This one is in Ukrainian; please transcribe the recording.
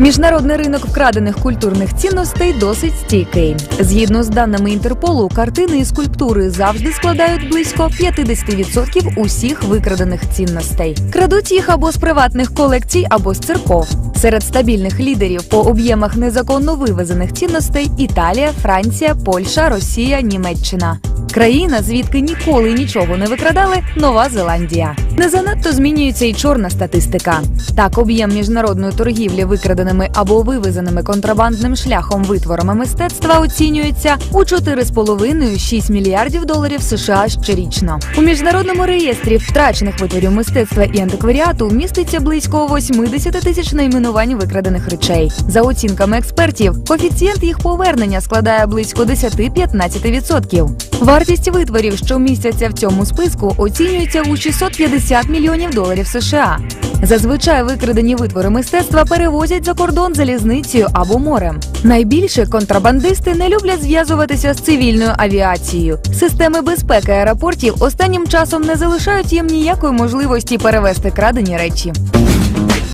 Міжнародний ринок вкрадених культурних цінностей досить стійкий. Згідно з даними Інтерполу, картини і скульптури завжди складають близько 50% усіх викрадених цінностей. Крадуть їх або з приватних колекцій, або з церков. Серед стабільних лідерів по об'ємах незаконно вивезених цінностей Італія, Франція, Польща, Росія, Німеччина. Країна, звідки ніколи нічого не викрадали, Нова Зеландія. Не занадто змінюється і чорна статистика. Так, об'єм міжнародної торгівлі викраденими або вивезеними контрабандним шляхом витворами мистецтва оцінюється у 4,5-6 мільярдів доларів США щорічно. У міжнародному реєстрі втрачених витворів мистецтва і антикваріату міститься близько 80 тисяч найменувань викрадених речей. За оцінками експертів, коефіцієнт їх повернення складає близько 10-15%. Вартість витворів, що містяться в цьому списку, оцінюється у 650 мільйонів доларів США. Зазвичай викрадені витвори мистецтва перевозять за кордон залізницею або морем. Найбільше контрабандисти не люблять зв'язуватися з цивільною авіацією. Системи безпеки аеропортів останнім часом не залишають їм ніякої можливості перевезти крадені речі.